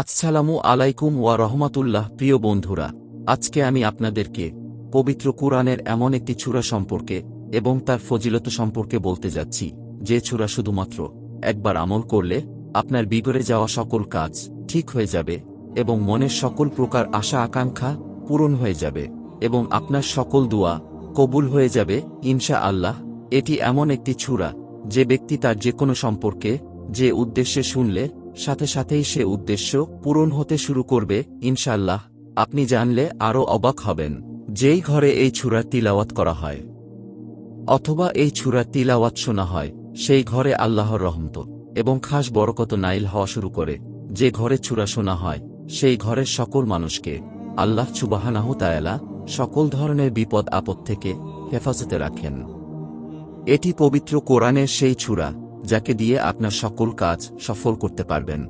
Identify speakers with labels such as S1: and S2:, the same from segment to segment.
S1: আসসালামু আলাইকুম ওয়া রহমাতুল্লাহ, প্রিয় বন্ধুরা। আজকে আমি আপনাদেরকে পবিত্র কুরআনের এমন একটি চূড়া সম্পর্কে এবং তার ফজিলত সম্পর্কে বলতে যাচ্ছি, যে চূড়া শুধুমাত্র একবার আমল করলে আপনার বিগড়ে যাওয়া সকল কাজ ঠিক হয়ে যাবে এবং মনের সকল প্রকার আশা আকাঙ্ক্ষা পূরণ হয়ে যাবে এবং আপনার সকল দোয়া কবুল হয়ে যাবে ইনশা আল্লাহ এটি এমন একটি ছুরা যে ব্যক্তি তার যে কোনো সম্পর্কে যে উদ্দেশ্যে শুনলে সাথে সাথেই সে উদ্দেশ্য পূরণ হতে শুরু করবে ইনশাল্লাহ আপনি জানলে আরও অবাক হবেন যেই ঘরে এই ছুরার তিলাওয়াত করা হয়। অথবা এই ছুরার তিলাওয়াত শোনা হয়, সেই ঘরে আল্লাহর রহমত এবং খাস বরকত নাইল হওয়া শুরু করে। যে ঘরে ছুরা শোনা হয়, সেই ঘরের সকল মানুষকে আল্লাহ চুবাহানাহ তায়ালা সকল ধরনের বিপদ আপদ থেকে হেফাজতে রাখেন। এটি পবিত্র কোরআনের সেই ছুরা যাকে দিয়ে আপনার সকল কাজ সফল করতে পারবেন।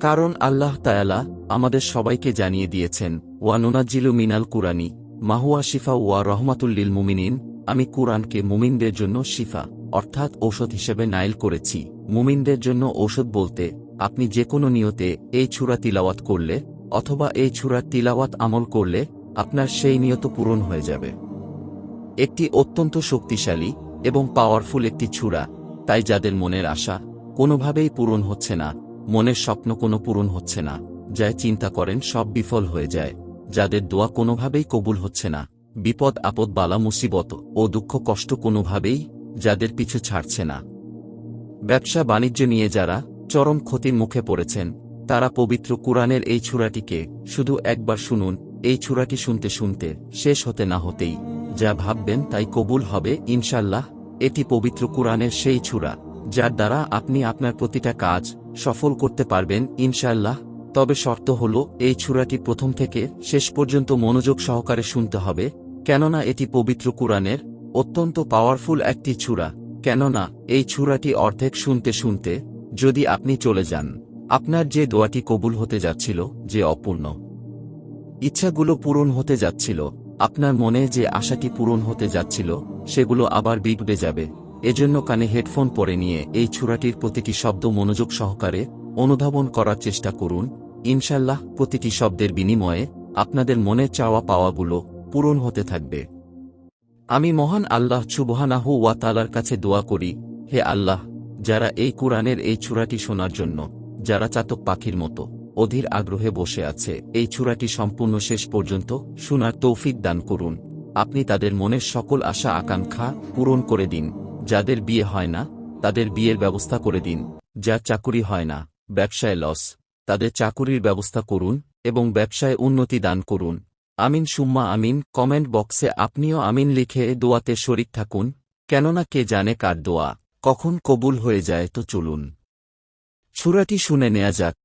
S1: কারণ আল্লাহ তায়ালা আমাদের সবাইকে জানিয়ে দিয়েছেন, ওয়া নুনাজ্জিলু মিনাল কুরানি মাহুয়া শিফা ওয়া রহমাতুল্লিল মুমিনিন। আমি কুরআনকে মুমিনদের জন্য শিফা, অর্থাৎ ঔষধ হিসেবে নাইল করেছি। মুমিনদের জন্য ঔষধ বলতে, আপনি যে কোনো নিয়তে এই ছুরা তিলাওয়াত করলে, অথবা এই ছুরার তিলাওয়াত আমল করলে, আপনার সেই নিয়ত পূরণ হয়ে যাবে। একটি অত্যন্ত শক্তিশালী এবং পাওয়ারফুল একটি ছুরা। তাই যাদের মনের আশা কোনোভাবেই পূরণ হচ্ছে না, মনের স্বপ্ন কোনো পূরণ হচ্ছে না যা চিন্তা করেন সব বিফল হয়ে যায়, যাদের দোয়া কোনোভাবেই কবুল হচ্ছে না, বিপদ, আপদ, বালা, মুসিবত ও দুঃখ, কষ্ট কোনোভাবেই যাদের পিছু ছাড়ছে না। ব্যবসা, বাণিজ্য নিয়ে যারা চরম ক্ষতির মুখে পড়েছেন, তারা পবিত্র কুরআনের এই ছুরাটিকে শুধু একবার শুনুন, এই ছুরাটি শুনতে শুনতে শেষ হতে না হতেই যা ভাববেন তাই কবুল হবে ইনশাল্লাহ এটি পবিত্র কুরআনের সেই ছুরা, যার দ্বারা আপনি আপনার প্রতিটা কাজ সফল করতে পারবেন ইনশাল্লাহ তবে শর্ত হল, এই ছুরাটি প্রথম থেকে শেষ পর্যন্ত মনোযোগ সহকারে শুনতে হবে, কেননা এটি পবিত্র কুরআনের অত্যন্ত পাওয়ারফুল একটি ছুরা, কেননা এই ছুরাটি অর্ধেক শুনতে শুনতে যদি আপনি চলে যান, আপনার যে দোয়াটি কবুল হতে যাচ্ছিল, যে অপূর্ণ ইচ্ছাগুলো পূরণ হতে যাচ্ছিল, আপনার মনে যে আশাটি পূরণ হতে যাচ্ছিল সেগুলো আবার বিগড়ে যাবে। এজন্য কানে হেডফোন পরে নিয়ে এই ছুরাটির প্রতিটি শব্দ মনোযোগ সহকারে অনুধাবন করার চেষ্টা করুন। ইনশাল্লাহ প্রতিটি শব্দের বিনিময়ে আপনাদের মনের চাওয়া পাওয়াগুলো পূরণ হতে থাকবে। আমি মহান আল্লাহ সুবহানাহু ওয়া তালার কাছে দোয়া করি, হে আল্লাহ, যারা এই কুরআনের এই ছুরাটি শোনার জন্য, যারা চাতক পাখির মতো অধীর আগ্রহে বসে আছে, এই ছুরাটি সম্পূর্ণ শেষ পর্যন্ত শোনার তৌফিক দান করুন। আপনি তাদের মনের সকল আশা আকাঙ্ক্ষা পূরণ করে দিন। যাদের বিয়ে হয় না, তাদের বিয়ের ব্যবস্থা করে দিন। যার চাকুরি হয় না, ব্যবসায় লস। তাদের চাকুরির ব্যবস্থা করুন এবং ব্যবসায় উন্নতি দান করুন। আমিন সুম্মা আমিন, কমেন্ট বক্সে আপনিও আমিন লিখে দোয়াতে শরিক থাকুন, কেননা কে জানে কার দোয়া। কখন কবুল হয়ে যায় তো চলুন। ছুরাটি শুনে নেয়া যাক।